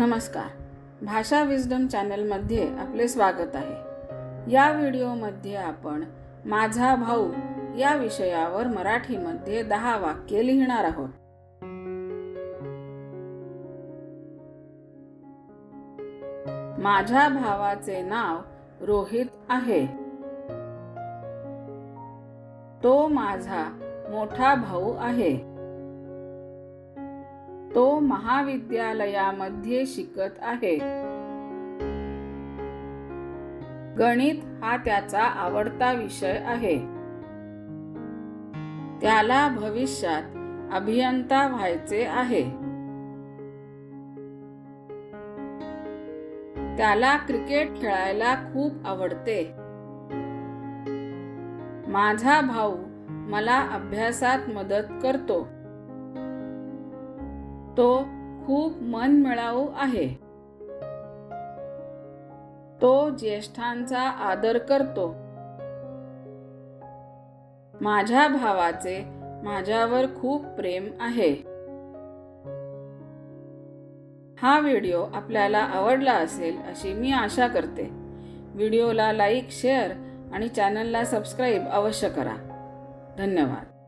नमस्कार. भाषा विजडम चॅनलमध्ये आपले स्वागत आहे. या व्हिडिओमध्ये आपण माझा भाऊ या विषयावर मराठीमध्ये दहा वाक्य लिहिणार आहोत. माझ्या भावाचे नाव रोहित आहे. तो माझा मोठा भाऊ आहे. तो महाविद्यालयामध्ये शिकत आहे. गणित हा त्याचा आवडता विषय आहे. त्याला भविष्यात अभियंता व्हायचे आहे. त्याला क्रिकेट खेळायला खूप आवडते. माझा भाऊ मला अभ्यासात मदत करतो. तो खूप मनमिळाऊ आहे. तो ज्येष्ठांचा आदर करतो. माझ्या भावाचे माझ्यावर खूप प्रेम आहे. हा व्हिडिओ आपल्याला आवडला असेल अशी मी आशा करते. व्हिडिओला लाईक शेअर आणि चॅनलला सबस्क्राईब अवश्य करा. धन्यवाद.